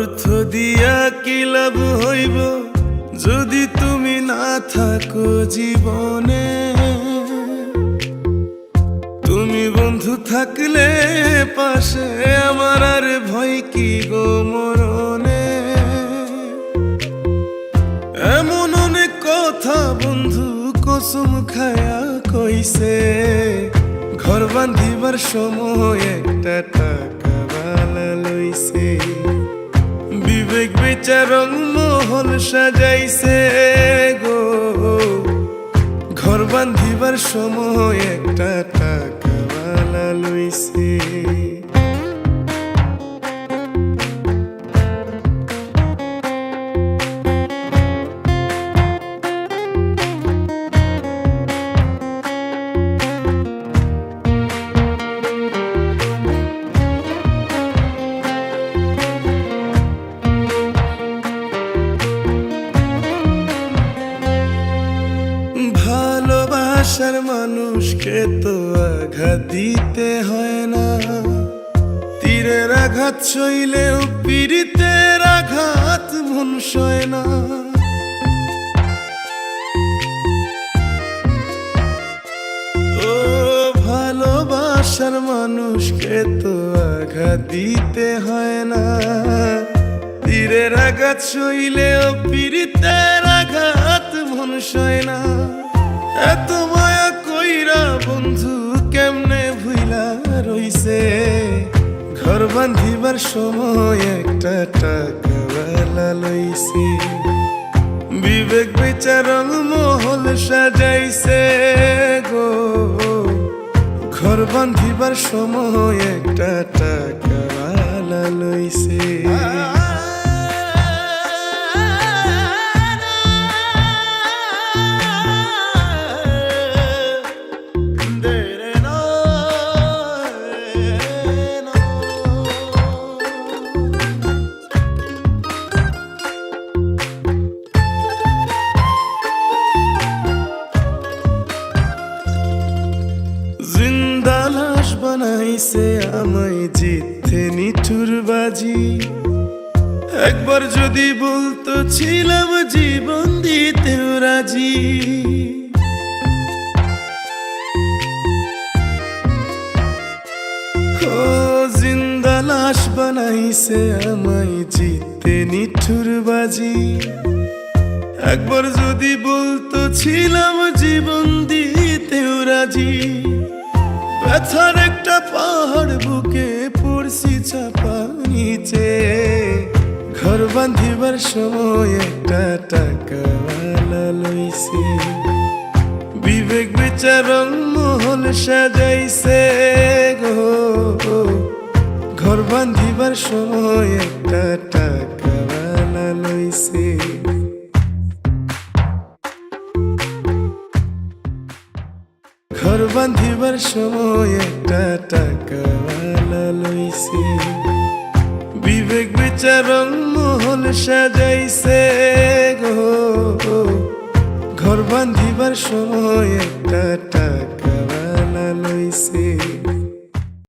অর্থ দিয়া কি লাভ হইব? যদি তুমি না থাকো জীবনে। তুমি বন্ধু থাকলে পাশে আমার আর ভয় কি গো মরণে? এমন অনেক কথা বন্ধু কসম খায়া কইছে। ঘর বান্ধিবার সময় একটা টাকা বালা লইছে। বিবেক বিচারক মহল সাজাইছে গো। ঘর বান্ধিবার সময় একটা টাকা লইছে। ভালোবাসার মানুষকে তো আঘাত দিতে হয় না। তীরের আঘাত সইলেও পীড়িতের আঘাত মন সয় না ভালোবাসার মানুষকে তো আঘাত দিতে হয় না। তীরের আঘাত সইলেও পীড়িতের আঘাত মন সয় না। এত বন্ধু কেমনে ভুইলা রইছে? ঘর বান্ধিবার সময় একটা টাকা লইছে। বিবেক বিচারং মহল সাজাইছে গো। ঘর বান্ধিবার সময় একটা টাকা বানাইছে আমায় জিতে নিঠুর বাজি। একবার যদি বলতো ছিলাম জীবন দিতেও রাজি। ও জিন্দা লাশ বানাইছে আমায় জিতে নিঠুর বাজি। একবার যদি বলতো ছিলাম জীবন দিতেও রাজি। ব্যথার একটা পাহাড় বুকে পড়ছি চাপা নিচে। ঘর বান্ধিবার সময় একটা টাকা লইছে। বিবেক বিচারং মহল সাজাইছে গো। ঘর বান্ধিবার সময় একটা টাকা বাঁধিবার সময় একটা টাকাওয়ালা লইছে। বিবেক বিচার মহল সাজাইছে গো। ঘর বাঁধিবার সময় একটা টাকাওয়ালা লইছে।